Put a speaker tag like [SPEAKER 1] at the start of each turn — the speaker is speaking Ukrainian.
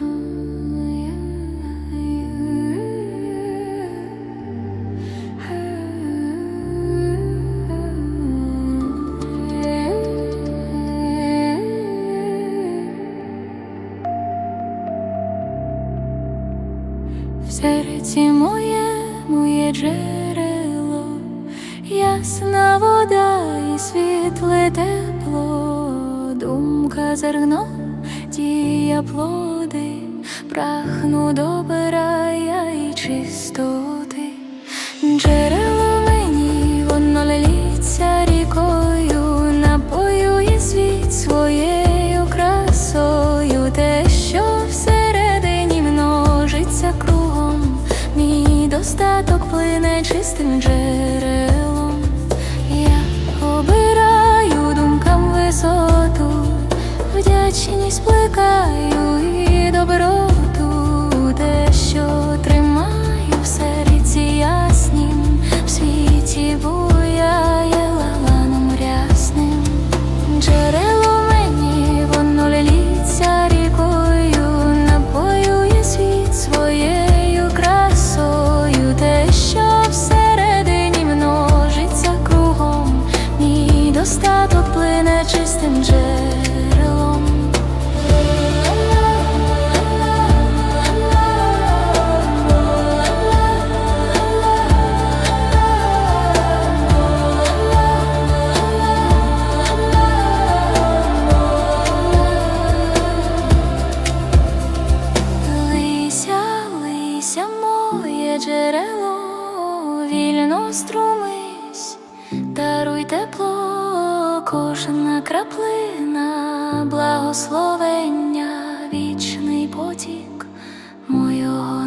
[SPEAKER 1] В серці моє, моє джерело, ясна вода і світле тепло, думка зерно, дія плоди, прагну добра я і чистоти. Джерело мені, воно лється рікою, напоює світ своєю красою, те, що всередині множиться кругом, мій достаток плине чистим джерелом. Я обираю думкам висоту, вдячність плекаю і доброту, джерело, вільно струмись, даруй тепло, кожна краплина, благословення, вічний потік, моя